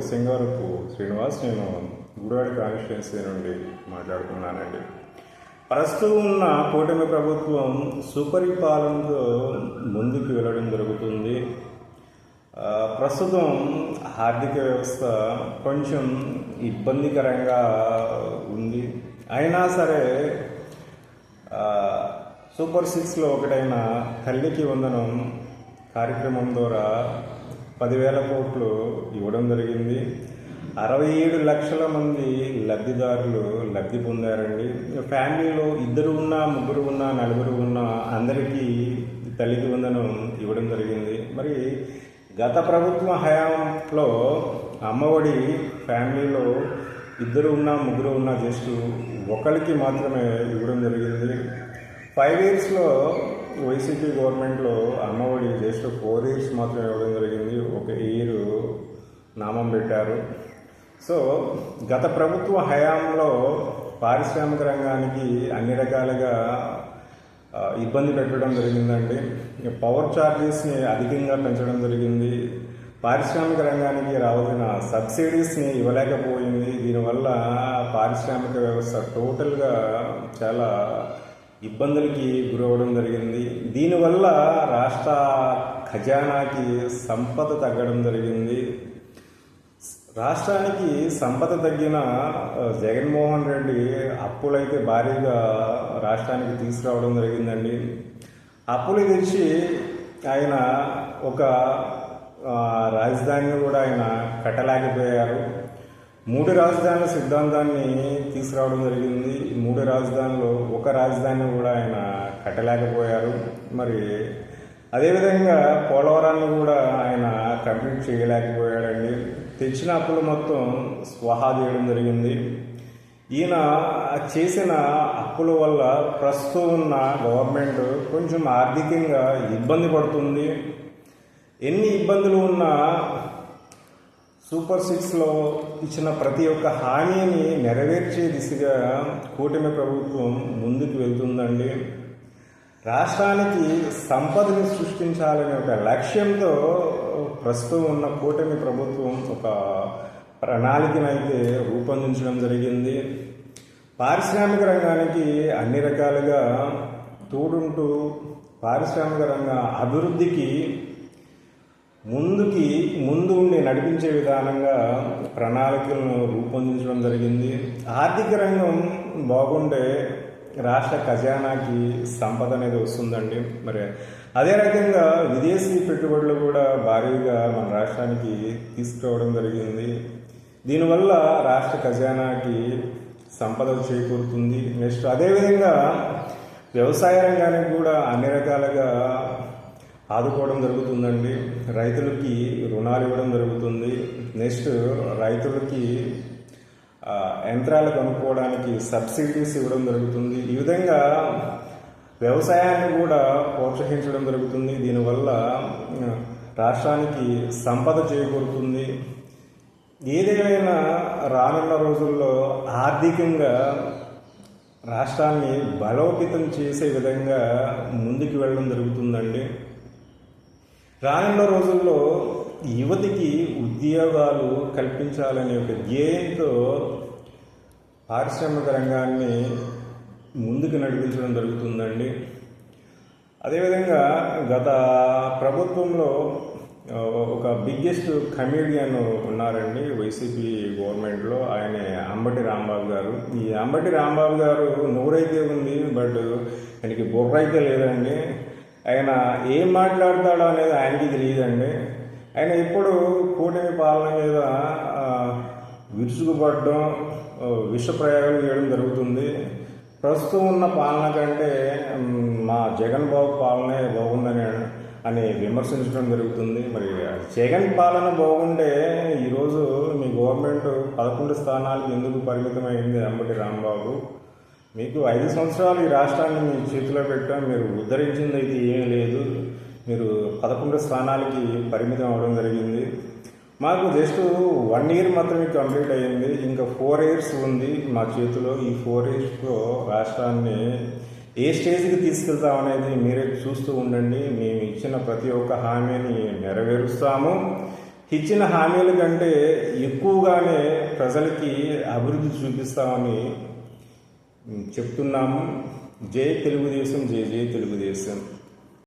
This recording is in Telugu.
సింగారపు శ్రీనివాస్ నేను గుడివాడ కాన్స్టిట్యున్సీ నుండి మాట్లాడుతున్నానండి ప్రస్తుతం ఉన్న కూటమి ప్రభుత్వం సుపరిపాలనతో ముందుకు వెళ్ళడం జరుగుతుంది. ప్రస్తుతం ఆర్థిక వ్యవస్థ కొంచెం ఇబ్బందికరంగా ఉంది. అయినా సరే సూపర్ సిక్స్లో ఒకటైన తల్లికి వందనం కార్యక్రమం ద్వారా పదివేల కోట్లు ఇవ్వడం జరిగింది. అరవై ఏడు లక్షల మంది లబ్ధిదారులు లబ్ధి పొందారండి. ఫ్యామిలీలో ఇద్దరు ఉన్నా ముగ్గురు ఉన్నా నలుగురు ఉన్నా అందరికీ తల్లికి వందనం ఇవ్వడం జరిగింది. మరి గత ప్రభుత్వ హయాంలో అమ్మఒడి ఫ్యామిలీలో ఇద్దరు ఉన్నా ముగ్గురు ఉన్నా జస్ట్ ఒకరికి మాత్రమే ఇవ్వడం జరిగింది. ఫైవ్ ఇయర్స్లో వైసీపీ గవర్నమెంట్లో అమ్మఒడి జస్ట్ ఫోర్ ఇయర్స్ మాత్రం ఇవ్వడం జరిగింది. ఒక ఇయర్ నామం పెట్టారు. సో గత ప్రభుత్వ హయాంలో పారిశ్రామిక రంగానికి అన్ని రకాలుగా ఇబ్బంది పెట్టడం జరిగిందండి. పవర్ ఛార్జెస్ని అధికంగా పెంచడం జరిగింది. పారిశ్రామిక రంగానికి రావాల్సిన సబ్సిడీస్ని ఇవ్వలేకపోయింది. దీనివల్ల పారిశ్రామిక వ్యవస్థ టోటల్గా చాలా ఇబ్బందులకి గురవడం జరిగింది. దీనివల్ల రాష్ట్ర ఖజానాకి సంపద తగ్గడం జరిగింది. రాష్ట్రానికి సంపద తగ్గిన జగన్మోహన్ రెడ్డి అప్పులైతే భారీగా రాష్ట్రానికి తీసుకురావడం జరిగిందండి. అప్పులు తెచ్చి ఆయన ఒక రాజధానిని కూడా ఆయన కట్టలేకపోయారు. మూడు రాజధానుల సిద్ధాంతాన్ని తీసుకురావడం జరిగింది. ఈ మూడు రాజధానులు ఒక రాజధాని కూడా ఆయన కట్టలేకపోయారు. మరి అదేవిధంగా పోలవరాన్ని కూడా ఆయన కంప్లీట్ చేయలేకపోయాడండి. తెచ్చిన అప్పులు మొత్తం స్వాహా చేయడం జరిగింది. ఈయన చేసిన అప్పుల వల్ల ప్రస్తుతం ఉన్న గవర్నమెంట్ కొంచెం ఆర్థికంగా ఇబ్బంది పడుతుంది. ఎన్ని ఇబ్బందులు ఉన్నా సూపర్ సిక్స్లో ఇచ్చిన ప్రతి ఒక్క హామీని నెరవేర్చే దిశగా కూటమి ప్రభుత్వం ముందుకు వెళ్తుందండి. రాష్ట్రానికి సంపదని సృష్టించాలనే ఒక లక్ష్యంతో ప్రస్తుతం ఉన్న కూటమి ప్రభుత్వం ఒక ప్రణాళికనైతే రూపొందించడం జరిగింది. పారిశ్రామిక రంగానికి అన్ని రకాలుగా తోడుంటూ పారిశ్రామిక రంగ అభివృద్ధికి ముందుకి ముందు ఉండి నడిపించే విధానంగా ప్రణాళికలను రూపొందించడం జరిగింది. ఆర్థిక రంగం బాగుండే రాష్ట్ర ఖజానాకి సంపద అనేది వస్తుందండి. మరి అదే రకంగా విదేశీ పెట్టుబడులు కూడా భారీగా మన రాష్ట్రానికి తీసుకురావడం జరిగింది. దీనివల్ల రాష్ట్ర ఖజానాకి సంపద చేకూరుతుంది. నెక్స్ట్ అదేవిధంగా వ్యవసాయ రంగానికి కూడా అన్ని రకాలుగా ఆదుకోవడం జరుగుతుందండి. రైతులకి రుణాలు ఇవ్వడం జరుగుతుంది. నెక్స్ట్ రైతులకి యంత్రాలు కొనుక్కోవడానికి సబ్సిడీస్ ఇవ్వడం జరుగుతుంది. ఈ విధంగా వ్యవసాయాన్ని కూడా ప్రోత్సహించడం జరుగుతుంది. దీనివల్ల రాష్ట్రానికి సంపద చేకూరుతుంది. ఏదేమైనా రానున్న రోజుల్లో ఆర్థికంగా రాష్ట్రాన్ని బలోపేతం చేసే విధంగా ముందుకు వెళ్ళడం జరుగుతుందండి. రానున్న రోజుల్లో యువతికి ఉద్యోగాలు కల్పించాలనే ఒక ధ్యేయంతో పారిశ్రామిక రంగాన్ని ముందుకు నడిపించడం జరుగుతుందండి. అదేవిధంగా గత ప్రభుత్వంలో ఒక బిగ్గెస్ట్ కమేడియన్ ఉన్నారండి వైసీపీ గవర్నమెంట్లో ఆయన అంబటి రాంబాబు గారు. ఈ అంబటి రాంబాబు గారు నోరైతే ఉంది బట్ ఆయనకి బుర్ర అయితే లేదండి. ఆయన ఏం మాట్లాడతాడో అనేది ఆయనకి తెలియదండి. ఆయన ఇప్పుడు కూటమి పాలన మీద విరుచుకుపడడం విష ప్రయోగాలు చేయడం జరుగుతుంది. ప్రస్తుతం ఉన్న పాలన కంటే మా జగన్ బాబు పాలనే బాగుందని అని విమర్శించడం జరుగుతుంది. మరి జగన్ పాలన బాగుండే ఈరోజు మీ గవర్నమెంట్ పదకొండు స్థానాలకు ఎందుకు పరిమితమైంది అంబటి రాంబాబు? మీకు ఐదు సంవత్సరాలు ఈ రాష్ట్రాన్ని మీ చేతిలో పెట్టాం మీరు ఉద్ధరించింది అయితే ఏం లేదు. మీరు పదకొండు స్థానాలకి పరిమితం అవ్వడం జరిగింది. మాకు జస్ట్ వన్ ఇయర్ మాత్రమే కంప్లీట్ అయ్యింది. ఇంకా ఫోర్ ఇయర్స్ ఉంది మా చేతిలో. ఈ ఫోర్ ఇయర్స్లో రాష్ట్రాన్ని ఏ స్టేజ్కి తీసుకెళ్తాం అనేది మీరే చూస్తూ ఉండండి. మేము ఇచ్చిన ప్రతి ఒక్క హామీని నెరవేరుస్తాము. ఇచ్చిన హామీల కంటే ఎక్కువగానే ప్రజలకి అభివృద్ధి చూపిస్తామని చెప్తున్నాము జై తెలుగుదేశం జై జై తెలుగుదేశం.